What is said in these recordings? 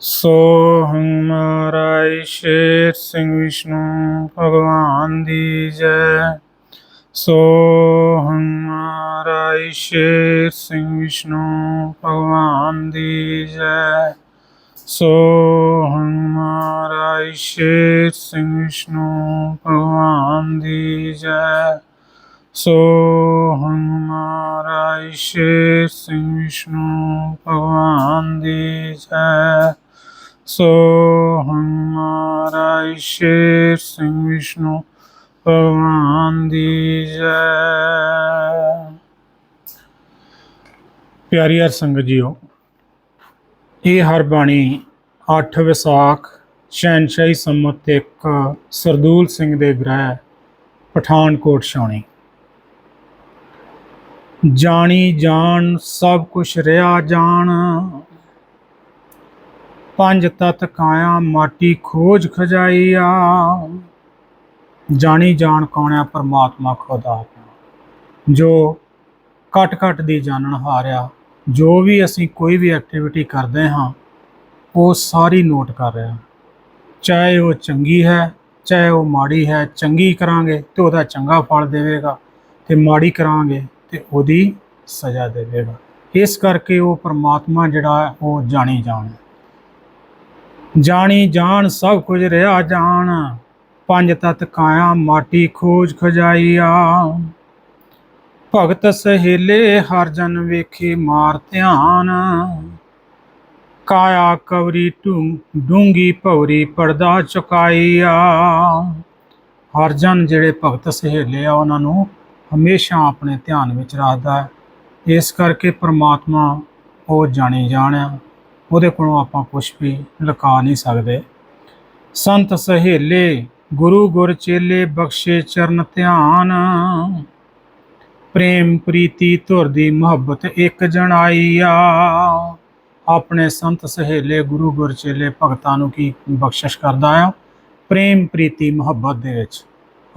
ਸੋ ਹਮਾਰਾ ਸ਼ੇਰ ਸਿੰਘ ਵਿਸ਼ਨੂੰ, ਭਗਵਾਨ ਦੀ ਜੈ। ਸੋ ਹਮਾਰਾ ਸ਼ੇਰ ਸਿੰਘ ਵਿਸ਼ਨੂੰ, ਭਗਵਾਨ ਦੀ ਜੈ। ਸੋ ਹਮਾਰਾ ਸ਼ੇਰ ਸਿੰਘ ਵਿਸ਼ਨੂੰ, ਭਗਵਾਨ ਦੀ ਜੈ। ਸੋ ਹਮਾਰਾ ਸ਼ੇਰ ਸਿੰਘ ਵਿਸ਼ਨੂੰ, ਭਗਵਾਨ ਦੀ ਜੈ। ਸੋ ਹਮਾਰਾ ਸ਼ੇਰ ਸਿੰਘ ਵਿਸ਼ਨੂੰ ਭਗਵਾਨ ਦੀ ਜੈ। ਪਿਆਰੀ ਹਰ ਸੰਗਤ ਜੀਓ ਇਹ ਹਰ ਬਾਣੀ 8 ਵਿਸਾਖ ਸ਼ਹਿਨਸ਼ਾਹੀ ਸੰਮਤ ਇੱਕ ਸਰਦੂਲ ਸਿੰਘ ਦੇ ਗ੍ਰਹਿ ਪਠਾਨਕੋਟ ਛਾਉਣੀ। ਜਾਣੀ ਜਾਣ ਸਭ ਕੁਛ ਰਿਹਾ ਜਾਣ ਪੰਜ ਤਤ ਕਾਇਆ, ਮਾਟੀ ਖੋਜ ਖਜਾਈਆ ਜਾਣੀ ਜਾਣ ਕੌਣ ਆ ਪਰਮਾਤਮਾ ਖੁਦਾ ਜੋ ਘਟ ਘਟ ਦੀ ਜਾਣਨ ਹਾਰਿਆ, ਜੋ ਵੀ ਅਸੀਂ ਕੋਈ ਵੀ ਐਕਟੀਵਿਟੀ ਕਰਦੇ ਹਾਂ, ਉਹ ਸਾਰੀ ਨੋਟ ਕਰ ਰਿਹਾ। ਚਾਹੇ ਉਹ ਚੰਗੀ ਹੈ, ਚਾਹੇ ਉਹ ਮਾੜੀ ਹੈ, ਚੰਗੀ ਕਰਾਂਗੇ ਤੇ ਉਹਦਾ ਚੰਗਾ ਫਲ ਦੇਵੇਗਾ ਤੇ ਮਾੜੀ ਕਰਾਂਗੇ ਤੇ ਉਹਦੀ ਸਜ਼ਾ ਦੇਵੇਗਾ। ਇਸ ਕਰਕੇ ਉਹ ਪਰਮਾਤਮਾ ਜਿਹੜਾ ਹੈ, ਉਹ ਜਾਣੀ ਜਾਣ। ਜਾਣੀ ਜਾਣ ਸਭ ਕੁਝ ਰਿਹਾ ਜਾਣ, ਪੰਜ ਤਤ ਕਾਇਆ ਮਾਟੀ ਖੋਜ ਖਜਾਈਆ ਭਗਤ ਸਹੇਲੇ ਹਰ ਜਨ ਵੇਖੇ ਮਾਰ ਧਿਆਨ। ਕਾਇਆ ਕਵਰੀ ਡੂੰਗੀ ਭਵਰੀ ਪਰਦਾ ਚੁਕਾਈਆ ਹਰ ਜਨ ਜਿਹੜੇ ਭਗਤ ਸਹੇਲੇ ਆ, ਉਹਨਾਂ ਨੂੰ ਹਮੇਸ਼ਾ ਆਪਣੇ ਧਿਆਨ ਵਿੱਚ ਰੱਖਦਾ ਹੈ। ਇਸ ਕਰਕੇ ਪ੍ਰਮਾਤਮਾ ਉਹ ਜਾਣੀ ਜਾਣਿਆ ਉਹਦੇ ਕੋਲੋਂ ਆਪਾਂ ਕੁਝ ਵੀ ਲੁਕਾ ਨਹੀਂ ਸਕਦੇ। ਸੰਤ ਸਹੇਲੇ, ਗੁਰੂ ਗੁਰ ਚੇਲੇ ਬਖਸ਼ੇ ਚਰਨ ਧਿਆਨ। ਪ੍ਰੇਮ ਪ੍ਰੀਤੀ ਧੁਰ ਦੀ ਮੁਹੱਬਤ ਇੱਕ ਜਣਾਈਆ ਆਪਣੇ ਸੰਤ ਸਹੇਲੇ, ਗੁਰੂ ਗੁਰ ਚੇਲੇ ਭਗਤਾਂ ਨੂੰ ਕੀ ਬਖਸ਼ਿਸ਼ ਕਰਦਾ ਆ? ਪ੍ਰੇਮ ਪ੍ਰੀਤੀ ਮੁਹੱਬਤ ਦੇ ਵਿੱਚ।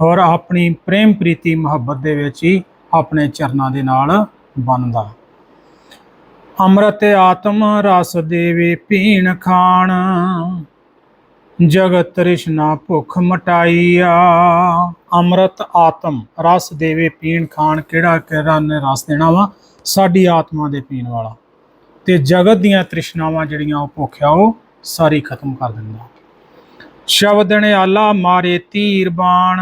ਔਰ ਆਪਣੀ ਪ੍ਰੇਮ ਪ੍ਰੀਤੀ ਮੁਹੱਬਤ ਦੇ ਵਿੱਚ ਹੀ ਆਪਣੇ ਚਰਨਾਂ ਦੇ ਨਾਲ ਬਣਦਾ। ਅੰਮ੍ਰਿਤ ਆਤਮ ਰਸ ਦੇਵੇ ਪੀਣ ਖਾਣ। ਜਗਤ ਤ੍ਰਿਸ਼ਨਾ ਭੁਖ ਮਟਾਈਆ। ਅੰਮ੍ਰਿਤ ਆਤਮ ਰਸ ਦੇਵੇ ਪੀਣ ਖਾਣ। ਕਿਹੜਾ ਕਿਹੜਾ ਨੇ ਰਸ ਦੇਣਾ ਵਾ? ਸਾਡੀ ਆਤਮਾ ਦੇ ਪੀਣ ਵਾਲਾ। ਤੇ ਜਗਤ ਦੀਆਂ ਤ੍ਰਿਸ਼ਨਾਵਾਂ ਜਿਹੜੀਆਂ ਉਹ ਭੁੱਖ ਆ, ਉਹ ਸਾਰੀ ਖਤਮ ਕਰ ਦਿੰਦਾ। ਸ਼ਬਦ ਨੇ ਆਲਾ ਮਾਰੇ ਤੀਰ ਬਾਣ।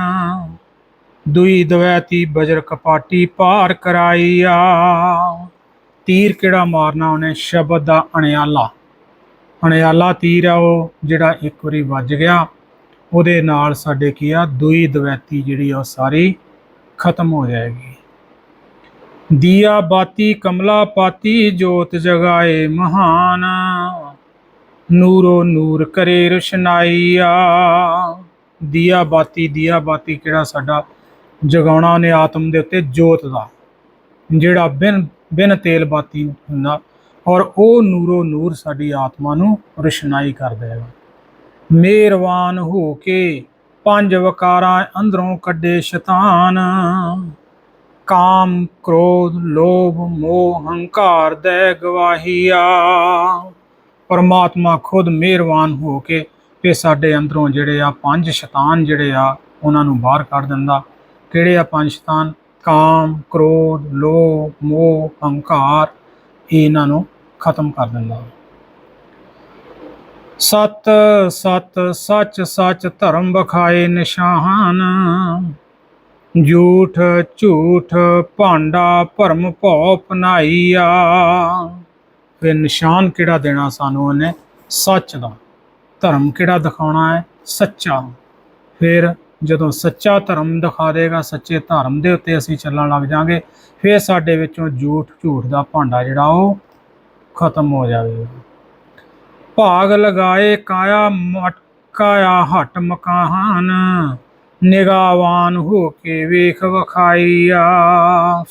ਦੁਈ ਦਵੈਤੀ ਬਜਰ ਕਪਾਟੀ ਪਾਰ ਕਰਾਈਆ। ਤੀਰ ਕਿਹੜਾ ਮਾਰਨਾ ਉਹਨੇ? ਸ਼ਬਦ ਦਾ ਅਣਿਆਲਾ। ਅਣਿਆਲਾ ਤੀਰ ਆ ਉਹ, ਜਿਹੜਾ ਇੱਕ ਵਾਰੀ ਵੱਜ ਗਿਆ। ਉਹਦੇ ਨਾਲ ਸਾਡੇ ਕੀ ਆ? ਦੁਈ ਦਵੈਤੀ ਜਿਹੜੀ ਆ ਉਹ ਸਾਰੀ ਖਤਮ ਹੋ ਜਾਏਗੀ। ਦੀਆ ਬਾਤੀ ਕਮਲਾ ਪਾਤੀ, ਜੋਤ ਜਗਾਏ ਮਹਾਨ। ਨੂਰੋ ਨੂਰ ਕਰੇ ਰੁਸ਼ਨਾਈਆ ਦੀਆ ਬਾਤੀ ਦੀਆ ਬਾਤੀ ਕਿਹੜਾ ਸਾਡਾ ਜਗਾਉਣਾ ਉਹਨੇ ਆਤਮ ਦੇ ਉੱਤੇ ਜੋਤ ਦਾ। ਜਿਹੜਾ ਬਿਨ ਬਿਨ ਤੇਲ ਬਾਤੀ ਹੁੰਦਾ। ਔਰ ਉਹ ਨੂਰੋ ਨੂਰ ਸਾਡੀ ਆਤਮਾ ਨੂੰ ਰੁਸ਼ਨਾਈ ਕਰ ਦੇਗਾ। ਮਿਹਰਬਾਨ ਹੋ ਕੇ ਪੰਜ ਵਕਾਰਾਂ ਅੰਦਰੋਂ ਕੱਢੇ ਸ਼ੈਤਾਨ। ਕਾਮ, ਕ੍ਰੋਧ, ਲੋਭ, ਮੋਹ, ਹੰਕਾਰ ਦੇ ਗਵਾਹੀਆ। ਪਰਮਾਤਮਾ ਖੁਦ ਮਿਹਰਬਾਨ ਹੋ ਕੇ ਤੇ ਸਾਡੇ ਅੰਦਰੋਂ ਜਿਹੜੇ ਆ ਪੰਜ ਸ਼ੈਤਾਨ ਜਿਹੜੇ ਆ, ਉਹਨਾਂ ਨੂੰ ਬਾਹਰ ਕੱਢ ਦਿੰਦਾ। ਕਿਹੜੇ ਆ ਪੰਜ ਸ਼ੈਤਾਨ? ਕਾਮ, ਕ੍ਰੋਧ, ਲੋਭ, ਮੋਹ, ਹੰਕਾਰ ਇਹ ਇਹਨਾਂ ਨੂੰ ਖਤਮ ਕਰ ਦਿੰਦਾ। ਸਤ ਸਤ, ਸੱਚ ਸੱਚ ਧਰਮ ਬਖਾਏ ਨਿਸ਼ਾਨ। ਝੂਠ ਝੂਠ, ਭਾਂਡਾ, ਭਰਮ ਭਉ ਪਨਾਈਆ ਫਿਰ ਨਿਸ਼ਾਨ ਕਿਹੜਾ ਦੇਣਾ ਸਾਨੂੰ ਉਹਨੇ? ਸੱਚ ਦਾ। ਧਰਮ ਕਿਹੜਾ ਦਿਖਾਉਣਾ ਹੈ? ਸੱਚਾ। ਫਿਰ ਜਦੋਂ ਸੱਚਾ ਧਰਮ ਦਿਖਾ ਦੇਗਾ, ਸੱਚੇ ਧਰਮ ਦੇ ਉੱਤੇ ਅਸੀਂ ਚੱਲਣ ਲੱਗ ਜਾਾਂਗੇ ਫਿਰ ਸਾਡੇ ਵਿੱਚੋਂ ਝੂਠ ਝੂਠ ਦਾ ਭਾਂਡਾ ਜਿਹੜਾ ਉਹ ਖਤਮ ਹੋ ਜਾਵੇਗਾ। ਭਾਗ ਲਗਾਏ ਕਾਇਆ ਮਟਕਾਇਆ ਹਟ ਮਕਾਨ, ਨਿਗਾਹਵਾਨ ਹੋ ਕੇ ਵੇਖ ਵਖਾਈਆ।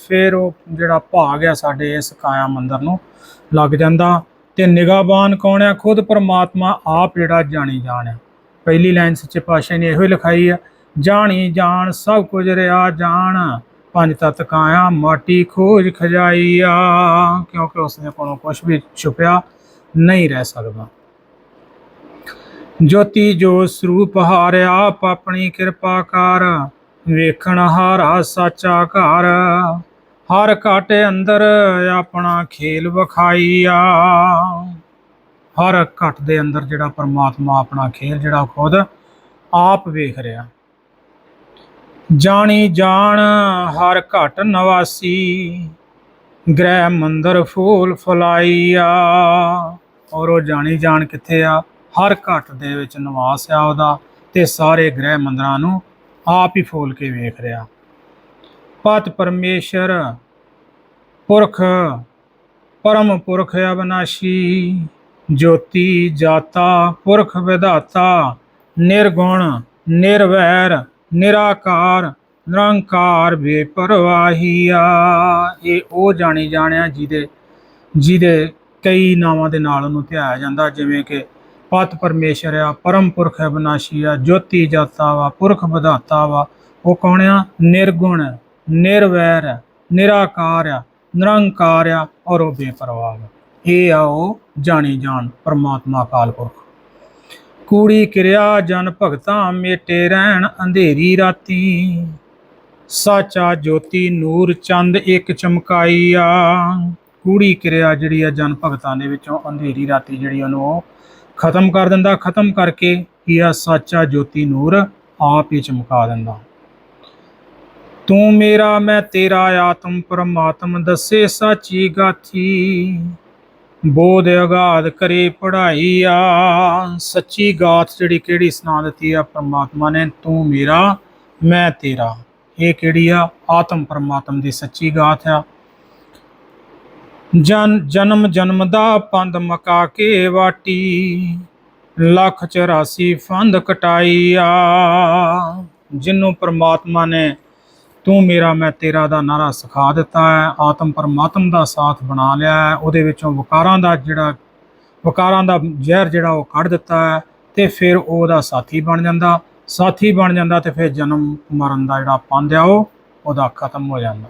ਫਿਰ ਉਹ ਜਿਹੜਾ ਭਾਗ ਆ ਸਾਡੇ ਇਸ ਕਾਇਆ ਮੰਦਰ ਨੂੰ ਲੱਗ ਜਾਂਦਾ। ਤੇ ਨਿਗਾਹਬਾਨ ਕੌਣ ਆ? ਖੁਦ ਪਰਮਾਤਮਾ ਆਪ ਜਿਹੜਾ ਜਾਣੀ ਜਾਣ ਆ। ਪਹਿਲੀ ਲਾਈਨ ਸੱਚੇ ਪਾਤਸ਼ਾਹ ਨੇ ਇਹੋ ਹੀ ਲਿਖਾਈ ਆ ਜਾਣੀ ਜਾਣ, ਸਭ ਕੁਝ ਰਿਆ ਜਾਣ। ਪੰਜ ਤਤ ਕਾਇਆ, ਮਾਟੀ ਖੋਜ ਖਜਾਈਆ। ਕਿਉਂਕਿ ਉਸਨੇ ਕੋਲੋਂ ਕੁਝ ਵੀ ਛੁਪਿਆ ਨਹੀਂ ਰਹਿ ਸਕਦਾ। ਜੋਤੀ ਜੋ ਸਰੂਪ ਹਾਰਿਆ, ਆਪ ਆਪਣੀ ਕਿਰਪਾ ਕਰ। ਵੇਖਣ ਹਾਰਾ ਸਾਚਾ ਘਰ। ਹਰ ਘਟ ਅੰਦਰ ਆਪਣਾ ਖੇਲ ਵਿਖਾਈਆ। ਹਰ ਘਟ ਦੇ ਅੰਦਰ ਜਿਹੜਾ ਪਰਮਾਤਮਾ ਆਪਣਾ ਖੇਲ, ਜਿਹੜਾ ਖੁਦ ਆਪ ਵੇਖ ਰਿਹਾ। ਜਾਣੀ ਜਾਣ ਹਰ ਘਟ ਨਵਾਸੀ, ਗ੍ਰਹਿ ਮੰਦਰ ਫੂਲ ਫਲਾਈਆ। ਔਰ ਉਹ ਜਾਣੀ ਜਾਣ ਕਿੱਥੇ ਆ? ਹਰ ਘਟ ਦੇ ਵਿੱਚ ਨਿਵਾਸ ਆ ਉਹਦਾ ਤੇ ਸਾਰੇ ਗ੍ਰਹਿ ਮੰਦਰਾਂ ਨੂੰ ਆਪ ਹੀ ਫੋਲ ਕੇ ਵੇਖ ਰਿਹਾ। ਪਤ ਪਰਮੇਸ਼ਰ, ਪੁਰਖ, ਪਰਮ ਪੁਰਖ ਅਬਨਾਸ਼ੀ ਜੋਤੀ ਜਾਤਾ, ਪੁਰਖ ਵਿਧਾਤਾ, ਨਿਰਗੁਣ, ਨਿਰਵੈਰ ਨਿਰਾਕਾਰ, ਨਿਰੰਕਾਰ ਬੇਪਰਵਾਹੀਆ ਇਹ ਉਹ ਜਾਣੀ ਜਾਣਿਆ ਜਿਹਦੇ ਜਿਹਦੇ ਕਈ ਨਾਵਾਂ ਦੇ ਨਾਲ ਉਹਨੂੰ ਧਿਆਇਆ ਜਾਂਦਾ, ਜਿਵੇਂ ਕਿ ਪਤ ਪਰਮੇਸ਼ਰ ਆ, ਪਰਮ ਪੁਰਖ ਅਬਨਾਸ਼ੀ ਆ, ਜੋਤੀ ਜਾਤਾ ਵਾ, ਪੁਰਖ ਵਿਧਾਤਾ ਵਾ। ਉਹ ਕੌਣ ਆ? ਨਿਰਗੁਣ, ਨਿਰਵੈਰ, ਨਿਰਾਕਾਰ ਆ, ਨਿਰੰਕਾਰ ਆ ਔਰ ਉਹ ਬੇਪਰਵਾਹ ਵਾ ਇਹ ਆ ਉਹ ਜਾਣੀ ਜਾਣ, ਪਰਮਾਤਮਾ ਅਕਾਲ ਪੁਰਖ। ਕੂੜੀ ਕਿਰਿਆ ਜਨ ਭਗਤਾਂ ਮੇਟੇ ਰਹਿਣ ਅੰਧੇਰੀ ਰਾਤੀ। ਸਾਚਾ ਜੋਤੀ ਨੂਰ ਚੰਦ ਇੱਕ ਚਮਕਾਈਆ। ਕੂੜੀ ਕਿਰਿਆ ਜਿਹੜੀ ਆ ਜਨ ਭਗਤਾਂ ਦੇ ਵਿੱਚੋਂ ਅੰਧੇਰੀ ਰਾਤੀ ਜਿਹੜੀ ਉਹਨੂੰ ਉਹ ਖਤਮ ਕਰ ਦਿੰਦਾ, ਖਤਮ ਕਰਕੇ ਕੀ ਆ, ਸਾਚਾ ਜੋਤੀ ਨੂਰ ਆਪ ਹੀ ਚਮਕਾ ਦਿੰਦਾ। ਤੂੰ ਮੇਰਾ, ਮੈਂ ਤੇਰਾ ਆਤਮ, ਪਰਮਾਤਮ ਦੱਸੇ ਸਾਚੀ ਗਾਥੀ। ਬੋਧ ਅਗਾਧ ਕਰੇ ਪੜਾਈ ਸੱਚੀ ਗਾਥ ਜਿਹੜੀ ਕਿਹੜੀ ਸੁਣਾ ਦਿੱਤੀ ਆ? ਪਰਮਾਤਮਾ ਨੇ, ਤੂੰ ਮੇਰਾ, ਮੈਂ ਤੇਰਾ। ਇਹ ਕਿਹੜੀ ਆ? ਆਤਮ ਪਰਮਾਤਮ ਦੀ ਸੱਚੀ ਗਾਥ ਆ। ਜਨ, ਜਨਮ ਜਨਮ ਦਾ ਪੰਦ ਮਕਾ ਕੇ ਵਾਟੀ। ਲੱਖ 84 ਫੰਦ ਕਟਾਈਆ ਜਿਨੂੰ ਪ੍ਰਮਾਤਮਾ ਨੇ ਤੂੰ ਮੇਰਾ, ਮੈਂ ਤੇਰਾ ਦਾ ਨਾਰਾ ਸਿਖਾ ਦਿੱਤਾ ਹੈ, ਆਤਮ ਪਰਮਾਤਮ ਦਾ ਸਾਥ ਬਣਾ ਲਿਆ ਹੈ, ਉਹਦੇ ਵਿੱਚੋਂ ਵਕਾਰਾਂ ਦਾ ਜਿਹੜਾ, ਵਕਾਰਾਂ ਦਾ ਜ਼ਹਿਰ ਜਿਹੜਾ ਉਹ ਕੱਢ ਦਿੱਤਾ ਹੈ ਤੇ ਫਿਰ ਉਹਦਾ ਸਾਥੀ ਬਣ ਜਾਂਦਾ। ਸਾਥੀ ਬਣ ਜਾਂਦਾ ਤੇ ਫਿਰ ਜਨਮ ਮਰਨ ਦਾ ਜਿਹੜਾ ਪੰਧ ਆ ਉਹ, ਉਹਦਾ ਖਤਮ ਹੋ ਜਾਂਦਾ।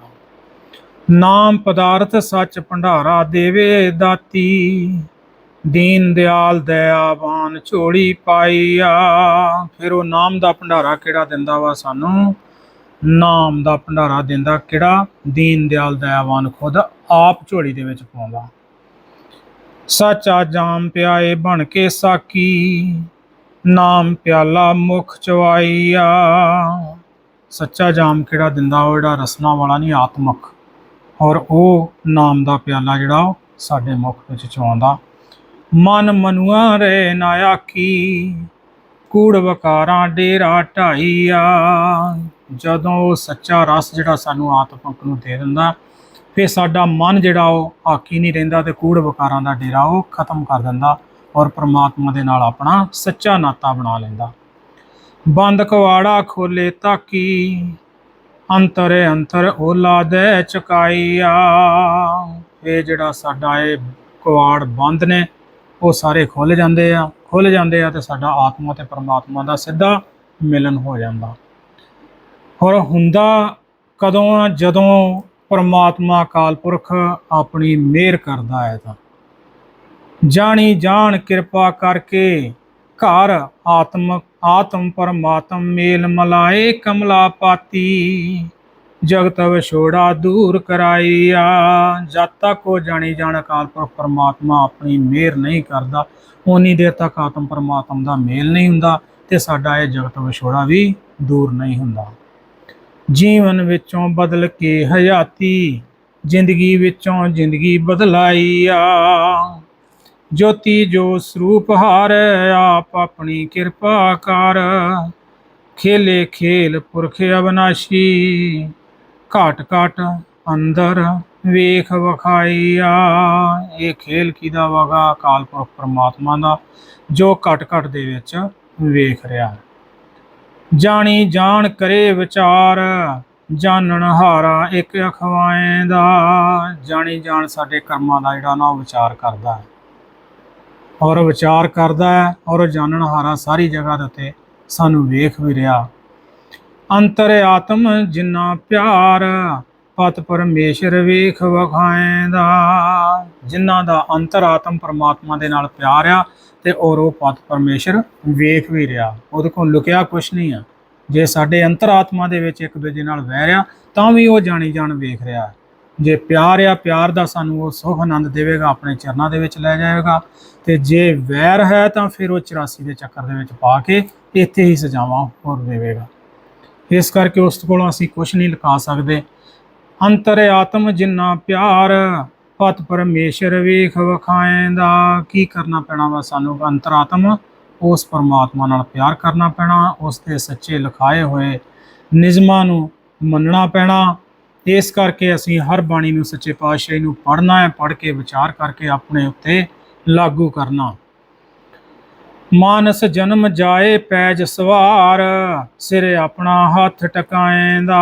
ਨਾਮ ਪਦਾਰਥ ਸੱਚ ਭੰਡਾਰਾ ਦੇਵੇ ਦਾਤੀ, ਦੀਨ ਦਿਆਲ ਦਇਆਵਾਨ ਝੋਲੀ ਪਾਈਆ ਫਿਰ ਉਹ ਨਾਮ ਦਾ ਭੰਡਾਰਾ ਕਿਹੜਾ ਦਿੰਦਾ ਵਾ ਸਾਨੂੰ? ਨਾਮ ਦਾ ਭੰਡਾਰਾ ਦਿੰਦਾ, ਕਿਹੜਾ? ਦੀਨ ਦਿਆਲ ਦਇਆਵਾਨ ਖੁਦ ਆਪ ਝੋਲੀ ਦੇ ਵਿੱਚ ਪਾਉਂਦਾ। ਸਾਚਾ ਜਾਮ ਪਿਆਏ ਬਣ ਕੇ ਸਾਕੀ, ਨਾਮ ਪਿਆਲਾ ਮੁਖ ਚਵਾਈਆ ਸੱਚਾ ਜਾਮ ਕਿਹੜਾ ਦਿੰਦਾ, ਉਹ ਜਿਹੜਾ ਰਸਨਾ ਵਾਲਾ ਨਹੀਂ, ਆਤਮਕ। ਔਰ ਉਹ ਨਾਮ ਦਾ ਪਿਆਲਾ ਜਿਹੜਾ ਸਾਡੇ ਮੁਖ ਵਿੱਚ ਚਵਾਉਂਦਾ ਮਨ ਮਨੁਆ ਰੇ ਨਾ ਆਖੀ ਕੂੜ ਵਕਾਰਾਂ ਡੇਰਾ ਢਾਈਆ। ਜਦੋਂ ਉਹ ਸੱਚਾ ਰਸ ਜਿਹੜਾ ਸਾਨੂੰ ਆਤਮਕ ਨੂੰ ਦੇ ਦਿੰਦਾ, ਫਿਰ ਸਾਡਾ ਮਨ ਜਿਹੜਾ ਉਹ ਆਕੀ ਨਹੀਂ ਰਹਿੰਦਾ ਤੇ ਕੂੜ ਵਕਾਰਾਂ ਦਾ ਡੇਰਾ ਉਹ ਖਤਮ ਕਰ ਦਿੰਦਾ ਔਰ ਪ੍ਰਮਾਤਮਾ ਦੇ ਨਾਲ ਆਪਣਾ ਸੱਚਾ ਨਾਤਾ ਬਣਾ ਲੈਂਦਾ। ਬੰਦ ਕਵਾੜਾ ਖੋਲੇ ਤਾਕੀ ਅੰਤਰੇ ਅੰਤਰ ਓਲਾ ਦੇ ਚਕਾਈਆ ਇਹ ਜਿਹੜਾ ਸਾਡਾ ਇਹ ਕਵਾੜ ਬੰਦ ਨੇ, ਉਹ ਸਾਰੇ ਖੁੱਲ ਜਾਂਦੇ ਆ, ਖੁੱਲ ਜਾਂਦੇ ਆ ਤੇ ਸਾਡਾ ਆਤਮਾ ਤੇ ਪਰਮਾਤਮਾ ਦਾ ਸਿੱਧਾ ਮਿਲਨ ਹੋ ਜਾਂਦਾ। ਔਰ ਹੁੰਦਾ ਕਦੋਂ ਆ? ਜਦੋਂ ਪਰਮਾਤਮਾ ਅਕਾਲ ਪੁਰਖ ਆਪਣੀ ਮਿਹਰ ਕਰਦਾ ਹੈ ਤਾਂ। ਜਾਣੀ ਜਾਣ ਕਿਰਪਾ ਕਰਕੇ ਘਰ ਆਤਮ ਆਤਮ ਪਰਮਾਤਮ ਮੇਲ ਮਲਾਏ ਕਮਲਾ ਪਾਤੀ ਜਗਤ ਵਿਛੋੜਾ ਦੂਰ ਕਰਾਈਆ ਜਦ ਤੱਕ ਉਹ ਜਾਣੀ ਜਾਣ ਅਕਾਲ ਪੁਰਖ ਪਰਮਾਤਮਾ ਆਪਣੀ ਮਿਹਰ ਨਹੀਂ ਕਰਦਾ ਉਨੀ ਦੇਰ ਤੱਕ ਆਤਮ ਪਰਮਾਤਮ ਦਾ ਮੇਲ ਨਹੀਂ ਹੁੰਦਾ ਤੇ ਸਾਡਾ ਇਹ ਜਗਤ ਵਿਛੋੜਾ ਵੀ ਦੂਰ ਨਹੀਂ ਹੁੰਦਾ। ਜੀਵਨ ਵਿੱਚੋਂ ਬਦਲ ਕੇ ਹਯਾਤੀ, ਜ਼ਿੰਦਗੀ ਵਿੱਚੋਂ ਜ਼ਿੰਦਗੀ ਬਦਲਾਈ ਆ ਜੋਤੀ ਜੋ ਸਰੂਪ ਹਾਰ, ਆਪ ਆਪਣੀ ਕਿਰਪਾ ਕਰ। ਖੇਲੇ ਖੇਲ ਪੁਰਖ ਅਬਨਾਸ਼ੀ ਘਾਟ ਘਾਟ ਅੰਦਰ ਵੇਖ ਵਖਾਈਆ। ਇਹ ਖੇਲ ਕਿਹਦਾ ਵਗਾ? ਅਕਾਲ ਪੁਰਖ ਪ੍ਰਮਾਤਮਾ ਦਾ, ਜੋ ਘਟ ਘਟ ਦੇ ਵਿੱਚ ਵੇਖ ਰਿਹਾ ਹੈ। ਜਾਣੀ ਜਾਣ ਕਰੇ ਵਿਚਾਰ, ਜਾਣਨ ਹਾਰਾ ਇੱਕ ਅਖਵਾਏ ਦਾ। ਜਾਣੀ ਜਾਣ ਸਾਡੇ ਕਰਮਾਂ ਦਾ ਜਿਹੜਾ ਨਾ ਉਹ ਵਿਚਾਰ ਕਰਦਾ ਹੈ। ਔਰ ਵਿਚਾਰ ਕਰਦਾ ਹੈ ਔਰ ਜਾਣਨ ਹਾਰਾ ਸਾਰੀ ਜਗ੍ਹਾ ਦੇ ਉੱਤੇ ਸਾਨੂੰ ਵੇਖ ਵੀ ਰਿਹਾ। ਅੰਤਰ ਆਤਮ ਜਿੰਨਾ ਪਿਆਰ ਪਤ ਪਰਮੇਸ਼ਰ ਵੇਖ ਵਖਾਏਂਦਾ ਜਿਨ੍ਹਾਂ ਦਾ ਅੰਤਰਾਤਮ ਪਰਮਾਤਮਾ ਦੇ ਨਾਲ ਪਿਆਰ ਆ, ਤੇ ਔਰ ਉਹ ਪਤ ਪਰਮੇਸ਼ਰ ਵੇਖ ਵੀ ਰਿਹਾ। ਉਹਦੇ ਕੋਲ ਲੁਕਿਆ ਕੁਛ ਨਹੀਂ ਆ। ਜੇ ਸਾਡੇ ਅੰਤਰਾਤਮਾ ਦੇ ਵਿੱਚ ਇੱਕ ਦੂਜੇ ਨਾਲ ਵਹਿ ਰਿਹਾ, ਤਾਂ ਵੀ ਉਹ ਜਾਣੀ ਜਾਣ ਵੇਖ ਰਿਹਾ ਜੇ ਪਿਆਰ ਆ, ਪਿਆਰ ਦਾ ਸਾਨੂੰ ਉਹ ਸੁਖ ਆਨੰਦ ਦੇਵੇਗਾ, ਆਪਣੇ ਚਰਨਾਂ ਦੇ ਵਿੱਚ ਲੈ ਜਾਏਗਾ ਤੇ ਜੇ ਵੈਰ ਹੈ, ਤਾਂ ਫਿਰ ਉਹ 84 ਦੇ ਚੱਕਰ ਦੇ ਵਿੱਚ ਪਾ ਕੇ ਇੱਥੇ ਹੀ ਸਜ਼ਾਵਾਂ ਹੋਰ ਦੇਵੇਗਾ। ਇਸ ਕਰਕੇ ਉਸ ਕੋਲੋਂ ਅਸੀਂ ਕੁਝ ਨਹੀਂ ਲੁਕਾ ਸਕਦੇ। ਅੰਤਰ ਆਤਮ ਜਿੰਨਾ ਪਿਆਰ, ਪਤ ਪਰਮੇਸ਼ਰ ਵੇਖ ਵਖਾਏਂਦਾ ਕੀ ਕਰਨਾ ਪੈਣਾ ਵਾ ਸਾਨੂੰ? ਅੰਤਰਾਤਮ ਉਸ ਪਰਮਾਤਮਾ ਨਾਲ ਪਿਆਰ ਕਰਨਾ ਪੈਣਾ, ਉਸ ਦੇ ਸੱਚੇ ਲਿਖਾਏ ਹੋਏ ਨਿਯਮਾਂ ਨੂੰ ਮੰਨਣਾ ਪੈਣਾ। ਇਸ ਕਰਕੇ ਅਸੀਂ ਹਰ ਬਾਣੀ ਨੂੰ ਸੱਚੇ ਪਾਤਸ਼ਾਹੀ ਨੂੰ ਪੜ੍ਹਨਾ ਹੈ, ਪੜ੍ਹ ਕੇ ਵਿਚਾਰ ਕਰਕੇ ਆਪਣੇ ਉੱਤੇ ਲਾਗੂ ਕਰਨਾ। ਮਾਨਸ ਜਨਮ ਜਾਏ ਪੈਜ ਸਵਾਰ, ਸਿਰ ਆਪਣਾ ਹੱਥ ਟਕਾਏਂਦਾ।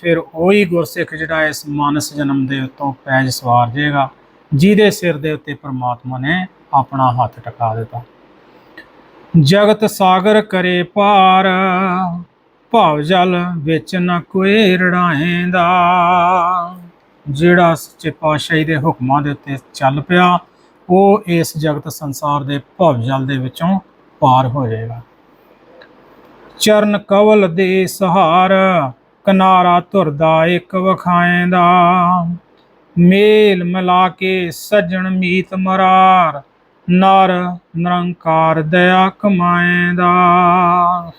ਫਿਰ ਉਹੀ ਗੁਰਸਿੱਖ ਜਿਹੜਾ ਇਸ ਮਾਨਸ ਜਨਮ ਦੇ ਉੱਤੋਂ ਪੈਜ ਸਵਾਰ ਜਾਏਗਾ ਜਿਹਦੇ ਸਿਰ ਦੇ ਉੱਤੇ ਪ੍ਰਮਾਤਮਾ ਨੇ ਆਪਣਾ ਹੱਥ ਟਕਾ ਦਿੱਤਾ। ਜਗਤ ਸਾਗਰ ਕਰੇ ਪਾਰ, ਭਾਵ ਜਲ ਵਿੱਚ ਨਾ ਕੋਈ ਰੜਾਏਂਦਾ। ਜਿਹੜਾ ਸੱਚੇ ਪਾਤਸ਼ਾਹੀ ਦੇ ਹੁਕਮਾਂ ਦੇ ਉੱਤੇ ਚੱਲ ਪਿਆ ਉਹ ਇਸ ਜਗਤ ਸੰਸਾਰ ਦੇ ਭਵ ਜਲ ਦੇ ਵਿੱਚੋਂ ਪਾਰ ਹੋ ਜਾਏਗਾ। ਚਰਨ ਕਵਲ ਦੇ ਸਹਾਰ, ਕਿਨਾਰਾ ਧੁਰਦਾ ਇੱਕ ਵਖਾਏਂਦਾ। ਮੇਲ ਮਿਲਾ ਕੇ ਸੱਜਣ ਮੀਤ ਮਰਾਰ, ਨਰ ਨਿਰੰਕਾਰ ਦਇਆ ਕਮਾਏਂਦਾ।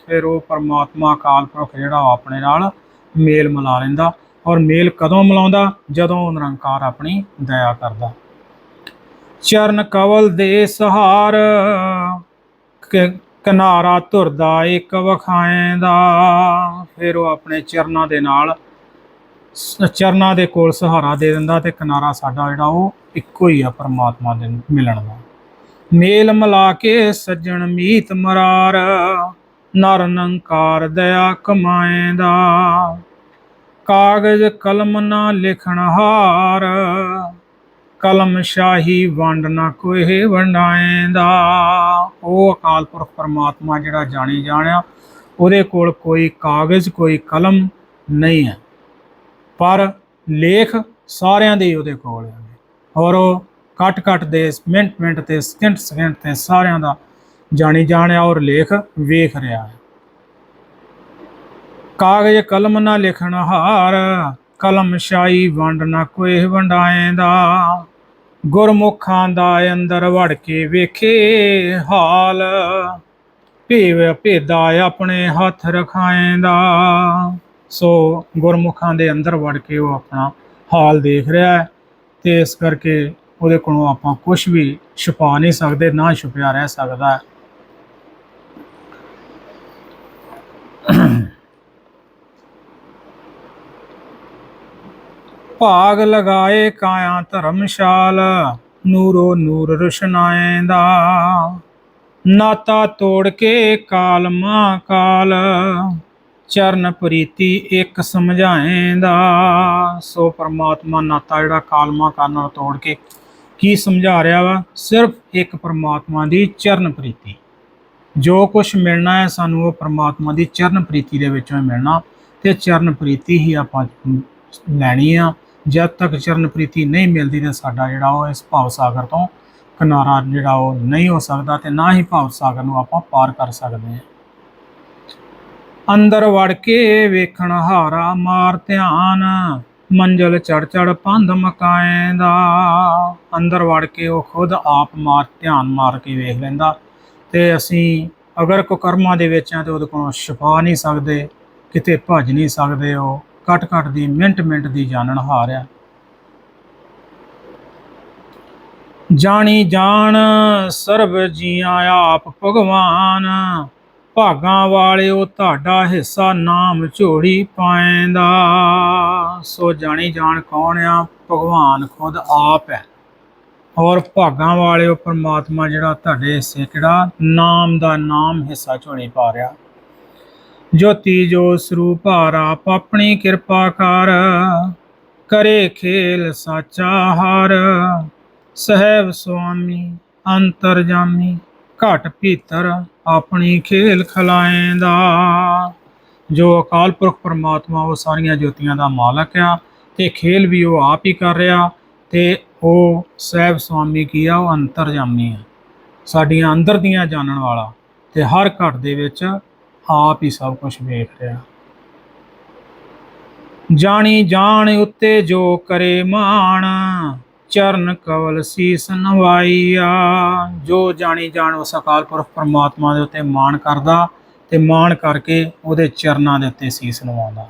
ਫਿਰ ਉਹ ਪਰਮਾਤਮਾ ਅਕਾਲ ਪੁਰਖ ਜਿਹੜਾ ਉਹ ਆਪਣੇ ਨਾਲ ਮੇਲ ਮਿਲਾ ਲੈਂਦਾ ਔਰ ਮੇਲ ਕਦੋਂ ਮਿਲਾਉਂਦਾ? ਜਦੋਂ ਨਿਰੰਕਾਰ ਆਪਣੀ ਦਇਆ ਕਰਦਾ। ਚਰਨ ਕਵਲ ਦੇ ਸਹਾਰ, ਕ- ਕਿਨਾਰਾ ਧੁਰਦਾ ਇੱਕ ਵਖਾਏਂਦਾ। ਫਿਰ ਉਹ ਆਪਣੇ ਚਰਨਾਂ ਦੇ ਨਾਲ ਚਰਨਾਂ ਦੇ ਕੋਲ ਸਹਾਰਾ ਦੇ ਦਿੰਦਾ ਤੇ ਕਿਨਾਰਾ ਸਾਡਾ ਜਿਹੜਾ ਉਹ ਇੱਕੋ ਹੀ ਆ ਪਰਮਾਤਮਾ ਦੇ ਮਿਲਣ ਦਾ। ਮੇਲ ਮਿਲਾ ਕੇ ਸੱਜਣ ਮੀਤ ਮਰਾਰ, ਨਰ ਨੰਕਾਰ ਦਇਆ ਕਮਾਏਂਦਾ। ਕਾਗਜ਼ ਕਲਮ ਨਾ ਲਿਖਣ ਹਾਰ ਕਲਮ ਸ਼ਾਹੀ ਵੰਡ ਨਾ ਕੋਏ ਵੰਡਾਏਂਦਾ। ਉਹ ਅਕਾਲ ਪੁਰਖ ਪਰਮਾਤਮਾ ਜਿਹੜਾ ਜਾਣੀ ਜਾਣਿਆ, ਉਹਦੇ ਕੋਲ ਕੋਈ ਕਾਗਜ਼, ਕੋਈ ਕਲਮ ਨਹੀਂ ਹੈ। ਪਰ ਲੇਖ ਸਾਰਿਆਂ ਦੇ ਉਹਦੇ ਕੋਲ ਹੈ। ਔਰ ਉਹ ਕੱਟ ਕੱਟ ਦੇ ਮਿੰਟ ਮਿੰਟ ਤੇ, ਸਕਿੰਟ ਸਕਿੰਟ ਤੇ ਸਾਰਿਆਂ ਦਾ ਜਾਣੀ ਜਾਣਿਆ ਔਰ ਲੇਖ ਵੇਖ ਰਿਹਾ ਹੈ। ਕਾਗਜ਼ ਕਲਮ ਨਾ ਲਿਖਣ ਹਾਰ, ਕਲਮ ਸ਼ਾਈ ਵੰਡ ਨਾ ਕੋਈ ਵੰਡਾਏਂਦਾ। ਗੁਰਮੁਖਾਂ ਦਾ ਅੰਦਰ ਵੜ ਕੇ ਵੇਖੇ ਹਾਲ। ਭੇਵ ਭੇਦਾ ਆਪਣੇ ਹੱਥ ਰਖਾਏਂਦਾ। ਸੋ ਗੁਰਮੁਖਾਂ ਦੇ ਅੰਦਰ ਵੜ ਕੇ ਉਹ ਆਪਣਾ ਹਾਲ ਦੇਖ ਰਿਹਾ ਹੈ ਤੇ ਇਸ ਕਰਕੇ ਉਹਦੇ ਕੋਲੋਂ ਆਪਾਂ ਕੁਝ ਵੀ ਛੁਪਾ ਨਹੀਂ ਸਕਦੇ, ਨਾ ਛੁਪਿਆ ਰਹਿ ਸਕਦਾ। ਭਾਗ ਲਗਾਏ ਕਾਇਆ ਧਰਮਸ਼ਾਲ, ਨੂਰੋ ਨੂਰ ਰੁਸ਼ਨਾਏ ਦਾ। ਨਾਤਾ ਤੋੜ ਕੇ ਕਾਲ ਮਾ ਕਾਲ, ਚਰਨ ਪ੍ਰੀਤੀ ਇੱਕ ਸਮਝਾਏਂਦਾ ਸੋ ਪਰਮਾਤਮਾ ਨਾਤਾ ਜਿਹੜਾ ਕਾਲਮਾ ਕਾਲ ਨਾਲ ਤੋੜ ਕੇ ਕੀ ਸਮਝਾ ਰਿਹਾ ਵਾ? ਸਿਰਫ ਇੱਕ ਪਰਮਾਤਮਾ ਦੀ ਚਰਨ ਪ੍ਰੀਤੀ। ਜੋ ਕੁਝ ਮਿਲਣਾ ਹੈ ਸਾਨੂੰ ਉਹ ਪਰਮਾਤਮਾ ਦੀ ਚਰਨ ਪ੍ਰੀਤੀ ਦੇ ਵਿੱਚੋਂ ਹੀ ਮਿਲਣਾ। ਤੇ ਚਰਨ ਪ੍ਰੀਤੀ ਹੀ ਆਪਾਂ ਲੈਣੀ ਆ। ਜਦ ਤੱਕ ਚਰਨ ਪ੍ਰੀਤੀ ਨਹੀਂ ਮਿਲਦੀ ਤੇ ਸਾਡਾ ਜਿਹੜਾ ਉਹ ਇਸ ਭਾਵ ਸਾਗਰ ਤੋਂ ਕਿਨਾਰਾ ਜਿਹੜਾ ਉਹ ਨਹੀਂ ਹੋ ਸਕਦਾ ਤੇ ਨਾ ਹੀ ਭਾਵ ਸਾਗਰ ਨੂੰ ਆਪਾਂ ਪਾਰ ਕਰ ਸਕਦੇ ਹਾਂ। ਅੰਦਰ ਵੜ ਕੇ ਵੇਖਣ ਹਾਰਾ ਮਾਰ ਧਿਆਨ, ਮੰਜ਼ਲ ਚੜ ਚੜ ਪੰਧ ਮਕਾਏਂਦਾ। ਅੰਦਰ ਵੜ ਕੇ ਉਹ ਖੁਦ ਆਪ ਮਾਰ ਧਿਆਨ ਮਾਰ ਕੇ ਵੇਖ ਲੈਂਦਾ ਤੇ ਅਸੀਂ ਅਗਰ ਕੋ ਕਰਮਾਂ ਦੇ ਵਿੱਚ ਆ ਤੇ ਉਹਦੇ ਕੋਲੋਂ ਛੁਪਾ ਨਹੀਂ ਸਕਦੇ, ਕਿਤੇ ਭੱਜ ਨਹੀਂ ਸਕਦੇ ਉਹ। ਕਟ ਕਟ ਦੀ, ਮਿੰਟ ਮਿੰਟ ਦੀ ਜਾਣਨ ਹਾਰਿਆ ਆ। ਜਾਣੀ ਜਾਣ ਸਰਬ ਜੀਆਂ ਆਪ ਭਗਵਾਨ, ਭਾਗਾਂ ਵਾਲਿਓ ਤੁਹਾਡਾ ਹਿੱਸਾ ਨਾਮ ਝੋੜੀ ਪਾਏਂਦਾ। ਸੋ ਜਾਣੀ ਜਾਣ ਕੌਣ ਆ? ਭਗਵਾਨ ਖੁਦ ਆਪ ਹੈ। ਔਰ ਭਾਗਾਂ ਵਾਲਿਓ ਪਰਮਾਤਮਾ ਜਿਹੜਾ ਤੁਹਾਡੇ ਹਿੱਸੇ ਕਿਹੜਾ? ਨਾਮ ਦਾ ਨਾਮ ਹਿੱਸਾ ਝੋਲੀ ਪਾ ਰਿਹਾ। ਜੋਤੀ ਜੋ ਸਰੂਪ ਆਪ ਕਿਰਪਾ ਕਰ। ਕਰੇ ਖੇਲ ਸਾਚਾ ਹਰ। ਸਹਿਬ ਸੁਆਮੀ ਅੰਤਰਜਾਮੀ ਘਟ ਭੀਤਰ ਆਪਣੀ ਖੇਲ ਖਲਾਏਂਦਾ। ਜੋ ਅਕਾਲ ਪੁਰਖ ਪਰਮਾਤਮਾ, ਉਹ ਸਾਰੀਆਂ ਜੋਤੀਆਂ ਦਾ ਮਾਲਕ ਆ ਤੇ ਖੇਲ ਵੀ ਉਹ ਆਪ ਹੀ ਕਰ ਰਿਹਾ ਤੇ ਉਹ ਸਹਿਬ ਸੁਆਮੀ ਕੀ ਆ, ਉਹ ਅੰਤਰਜਾਮੀ ਆ। ਸਾਡੀਆਂ ਅੰਦਰ ਦੀਆਂ ਜਾਣਨ ਵਾਲਾ ਤੇ ਹਰ ਘਟ ਦੇ ਵਿੱਚ ਆਪ ਹੀ ਸਭ ਕੁਝ ਵੇਖ ਰਿਹਾ। ਜਾਣੀ ਜਾਣ ਉੱਤੇ ਜੋ ਕਰੇ ਮਾਣ, ਚਰਨ ਕਵਲ ਸੀਸ ਨਵਾਈਆ ਜੋ ਜਾਣੀ ਜਾਣ ਉਸ ਅਕਾਲ ਪੁਰਖ ਪਰਮਾਤਮਾ ਦੇ ਉੱਤੇ ਮਾਣ ਕਰਦਾ ਤੇ ਮਾਣ ਕਰਕੇ ਉਹਦੇ ਚਰਨਾਂ ਦੇ ਉੱਤੇ ਸੀਸ ਨਵਾਉਂਦਾ।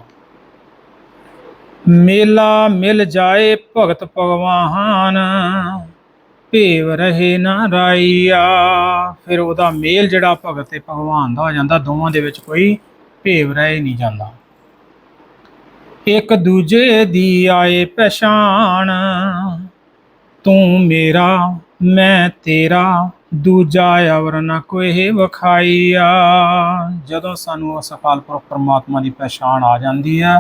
ਮੇਲਾ ਮਿਲ ਜਾਏ ਭਗਤ ਭਗਵਾਨ ਭੇਵ ਰਹੇ ਨਾ ਰਾਈਆ। ਫਿਰ ਉਹਦਾ ਮੇਲ ਜਿਹੜਾ ਭਗਤ ਤੇ ਭਗਵਾਨ ਦਾ ਹੋ ਜਾਂਦਾ, ਦੋਵਾਂ ਦੇ ਵਿੱਚ ਕੋਈ ਭੇਵ ਰਹਿ ਨਹੀਂ ਜਾਂਦਾ। ਇੱਕ ਦੂਜੇ ਦੀ ਆਏ ਪਛਾਣ ਤੂੰ ਮੇਰਾ, ਮੈਂ ਤੇਰਾ, ਦੂਜਾ ਅਵਰ ਨ ਕੋਈ ਵਖਾਈਆ। ਜਦੋਂ ਸਾਨੂੰ ਉਸ ਅਕਾਲ ਪੁਰਖ ਪਰਮਾਤਮਾ ਦੀ ਪਛਾਣ ਆ ਜਾਂਦੀ ਹੈ,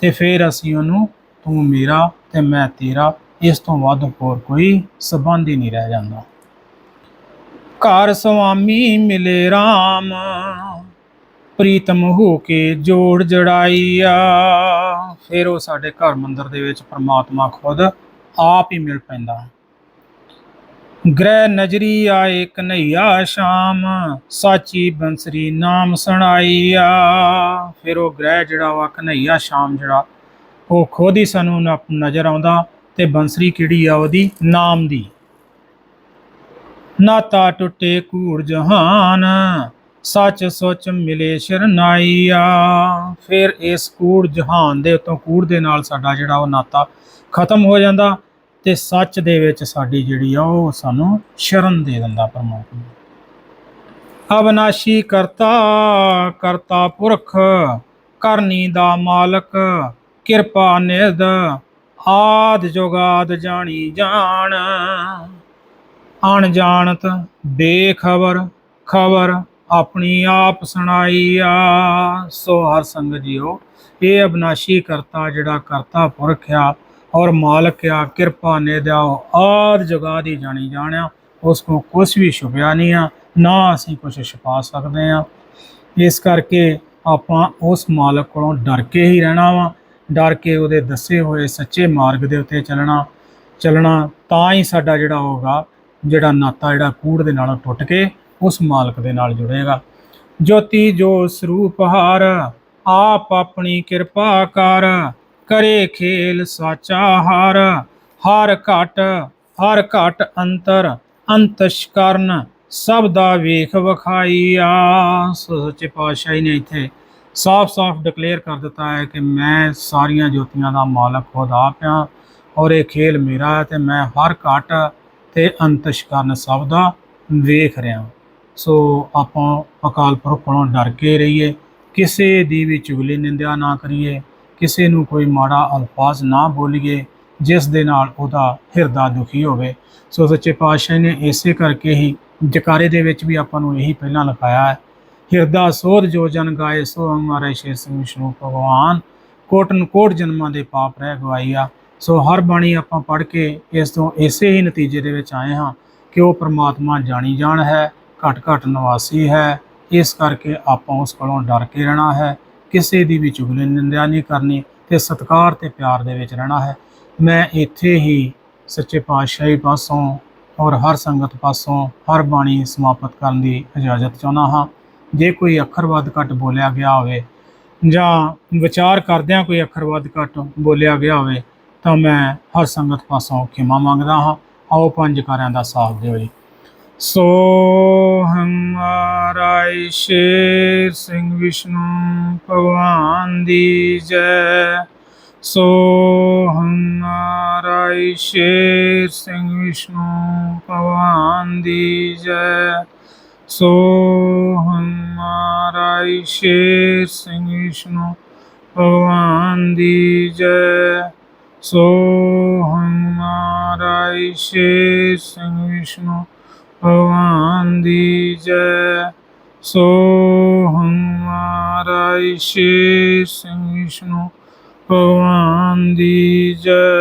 ਤੇ ਫਿਰ ਅਸੀਂ ਉਹਨੂੰ ਤੂੰ ਮੇਰਾ ਤੇ ਮੈਂ ਤੇਰਾ ਇਸ ਤੋਂ ਵੱਧ ਹੋਰ ਕੋਈ ਸਬੰਧ ਹੀ ਨਹੀਂ ਰਹਿ ਜਾਂਦਾ। ਘਰ ਸੁਆਮੀ ਮਿਲੇ RAM ਪ੍ਰੀਤਮ ਹੋ ਕੇ ਜੋੜ ਜੜਾਈਆ। ਫਿਰ ਉਹ ਸਾਡੇ ਘਰ ਮੰਦਰ ਦੇ ਵਿੱਚ ਪ੍ਰਮਾਤਮਾ ਖੁਦ ਆਪ ਹੀ ਮਿਲ ਪੈਂਦਾ। ਗ੍ਰਹਿ ਨਜਰੀ ਆਏ ਕਨਈਆ ਸ਼ਾਮ, ਸਾਚੀ ਬੰਸਰੀ ਨਾਮ ਸੁਣਾਈਆ। ਫਿਰ ਉਹ ਗ੍ਰਹਿ ਜਿਹੜਾ ਵਾ ਕਨਈਆ ਸ਼ਾਮ ਜਿਹੜਾ, ਉਹ ਖੁਦ ਹੀ ਸਾਨੂੰ ਨਜ਼ਰ ਆਉਂਦਾ। ਤੇ ਬੰਸਰੀ ਕਿਹੜੀ ਆ ਉਹਦੀ? ਨਾਮ ਦੀ। ਨਾਤਾ ਟੁੱਟੇ ਕੂੜ ਜਹਾਨ, ਸੱਚ ਸੁੱਚ ਮਿਲੇ ਸ਼ਰਨਾਈਆ ਫਿਰ ਇਸ ਕੂੜ ਜਹਾਨ ਦੇ ਉਤੋਂ ਕੂੜ ਦੇ ਨਾਲ ਸਾਡਾ ਜਿਹੜਾ ਉਹ ਨਾਤਾ ਖਤਮ ਹੋ ਜਾਂਦਾ ਤੇ ਸੱਚ ਦੇ ਵਿੱਚ ਸਾਡੀ ਜਿਹੜੀ ਆ ਉਹ ਸਾਨੂੰ ਸ਼ਰਨ ਦੇ ਦਿੰਦਾ ਪਰਮਾਤਮਾ। ਅਵਨਾਸ਼ੀ ਕਰਤਾ ਕਰਤਾ ਪੁਰਖ, ਕਰਨੀ ਦਾ ਮਾਲਕ, ਕਿਰਪਾ ਨਿਧ ਆਦ ਜੁਗਾਦ ਜਾਣੀ ਜਾਣ। ਅਣਜਾਣਤ ਬੇਖਬਰ ਖਬਰ ਆਪਣੀ ਆਪ ਸੁਣਾਈ ਆ। ਸੋ ਹਰ ਸੰਗਤ ਜੀਓ, ਇਹ ਅਬਨਾਸ਼ੀ ਕਰਤਾ ਜਿਹੜਾ ਕਰਤਾ ਪੁਰਖ ਆ ਔਰ ਮਾਲਕ ਆ, ਕਿਰਪਾ ਨੇ ਦਿਆਓ ਆਦ ਜਗਾ ਦੀ ਜਾਣੀ ਜਾਣਿਆ। ਉਸ ਕੋ ਕੁਝ ਵੀ ਛੁਪਿਆ ਨਹੀਂ ਆ, ਨਾ ਅਸੀਂ ਕੁਝ ਛੁਪਾ ਸਕਦੇ ਆ। ਇਸ ਕਰਕੇ ਆਪਾਂ ਉਸ ਮਾਲਕ ਕੋਲੋਂ ਡਰ ਕੇ ਹੀ ਰਹਿਣਾ ਵਾ। ਡਰ ਕੇ ਉਹਦੇ ਦੱਸੇ ਹੋਏ ਸੱਚੇ ਮਾਰਗ ਦੇ ਉੱਤੇ ਚੱਲਣਾ ਚੱਲਣਾ ਤਾਂ ਹੀ ਸਾਡਾ ਜਿਹੜਾ ਹੋਗਾ ਜਿਹੜਾ ਨਾਤਾ ਜਿਹੜਾ ਕੂੜ ਦੇ ਨਾਲ ਟੁੱਟ ਕੇ ਉਸ ਮਾਲਕ ਦੇ ਨਾਲ ਜੁੜੇਗਾ। ਜੋਤੀ ਜੋ ਸਰੂਪ ਹਾਰ, ਆਪ ਆਪਣੀ ਕਿਰਪਾ ਕਰ, ਕਰੇ ਖੇਲ ਸਾਚਾ ਹਾਰ ਹਰ ਘਟ ਹਰ ਘਟ ਅੰਤਰ, ਅੰਤਸ਼ ਕਰਨ, ਸਭ ਦਾ ਵੇਖ ਵਿਖਾਈਆ ਸੋ ਸੱਚੇ ਪਾਤਸ਼ਾਹੀ ਨੇ ਇੱਥੇ ਸਾਫ਼-ਸਾਫ਼ ਡਿਕਲੇਅਰ ਕਰ ਦਿੱਤਾ ਹੈ ਕਿ ਮੈਂ ਸਾਰੀਆਂ ਜੋਤੀਆਂ ਦਾ ਮਾਲਕ ਖੁਦ ਆਪ ਹਾਂ ਔਰ ਇਹ ਖੇਲ ਮੇਰਾ ਹੈ ਤੇ ਮੈਂ ਹਰ ਘਟ ਤੇ ਅੰਤਸ਼ ਕਰਨ ਸਭ ਦਾ ਵੇਖ ਰਿਹਾ ਸੋ ਆਪਾਂ ਅਕਾਲ ਪੁਰਖ ਕੋਲੋਂ ਡਰ ਕੇ ਰਹੀਏ, ਕਿਸੇ ਦੀ ਵੀ ਚੁਗਲੀ ਨਿੰਦਿਆ ਨਾ ਕਰੀਏ, ਕਿਸੇ ਨੂੰ ਕੋਈ ਮਾੜਾ ਅਲਫਾਜ਼ ਨਾ ਬੋਲੀਏ, ਜਿਸ ਦੇ ਨਾਲ ਉਹਦਾ ਹਿਰਦਾ ਦੁਖੀ ਹੋਵੇ। ਸੋ ਸੱਚੇ ਪਾਤਸ਼ਾਹ ਨੇ ਇਸੇ ਕਰਕੇ ਹੀ ਜਕਾਰੇ ਦੇ ਵਿੱਚ ਵੀ ਆਪਾਂ ਨੂੰ ਇਹੀ ਪਹਿਲਾਂ ਲਿਖਾਇਆ ਹੈ ਹਿਰਦਾ ਸੋਧ ਜੋ ਜਨ ਗਾਏ, ਸੋ ਹਮਾਰੇ ਸ਼ੇਰ ਸਿੰਘ ਵਿਸ਼ਨੂੰ ਭਗਵਾਨ। ਕੋਟਨ ਕੋਟ ਜਨਮਾਂ ਦੇ ਪਾਪ ਰਹਿ ਗਵਾਈਆ। ਸੋ ਹਰ ਬਾਣੀ ਆਪਾਂ ਪੜ੍ਹ ਕੇ ਇਸ ਤੋਂ ਇਸੇ ਹੀ ਨਤੀਜੇ ਦੇ ਵਿੱਚ ਆਏ ਹਾਂ ਕਿ ਉਹ ਪ੍ਰਮਾਤਮਾ ਜਾਣੀ ਜਾਣ ਹੈ, ਘਟ ਘਟ ਨਿਵਾਸੀ ਹੈ। ਇਸ ਕਰਕੇ ਆਪਾਂ ਉਸ ਕੋਲੋਂ ਡਰ ਕੇ ਰਹਿਣਾ ਹੈ, ਕਿਸੇ ਦੀ ਵੀ ਚੁਗਲੀ ਨਿੰਦਿਆ ਨਹੀਂ ਕਰਨੀ ਤੇ ਸਤਿਕਾਰ ਤੇ ਪਿਆਰ ਦੇ ਵਿੱਚ ਰਹਿਣਾ ਹੈ। ਮੈਂ ਇੱਥੇ ਹੀ ਸੱਚੇ ਪਾਤਸ਼ਾਹੀ ਪਾਸੋਂ ਔਰ ਹਰ ਸੰਗਤ ਪਾਸੋਂ ਹਰ ਬਾਣੀ ਸਮਾਪਤ ਕਰਨ ਦੀ ਇਜਾਜ਼ਤ ਚਾਹੁੰਦਾ ਹਾਂ। ਜੇ ਕੋਈ ਅੱਖਰ ਵੱਧ ਘੱਟ ਬੋਲਿਆ ਗਿਆ ਹੋਵੇ ਜਾਂ ਵਿਚਾਰ ਕਰਦਿਆਂ ਕੋਈ ਅੱਖਰ ਵੱਧ ਘੱਟ ਬੋਲਿਆ ਗਿਆ ਹੋਵੇ, ਤਾਂ ਮੈਂ ਹਰ ਸੰਗਤ ਪਾਸੋਂ ਖਿਮਾ ਮੰਗਦਾ ਹਾਂ। ਆਓ ਪੰਜ ਕਾਰਿਆਂ ਦਾ ਸਾਥ ਦਿਓ ਜੀ। ਸੋ ਹਮਾਰਾ ਸ਼ੇਰ ਸਿੰਘ ਵਿਸ਼ਨੂੰ, ਭਗਵਾਨ ਦੀ ਜੈ। ਸੋ ਹਮਾਰਾ ਸ਼ੇਰ ਸਿੰਘ ਵਿਸ਼ਨੂੰ, ਭਗਵਾਨ ਦੀ ਜੈ। ਸੋ ਸ਼ੇਰ ਸਿੰਘ ਵਿਸ਼ਨੂੰ ਭਗਵਾਨ ਦੀ ਜੈ। ਸੋ ਹਮਾਰਾ ਸ਼ੇਰ ਸਿੰਘ ਵਿਸ਼ਨੂੰ ਭਗਵਾਨ ਦੀ ਜੈ। ਸੋ ਹਮਾਰਾ ਸ਼ੇਰ ਸਿੰਘ ਵਿਸ਼ਨੂੰ ਭਗਵਾਨ ਦੀ ਜੈ।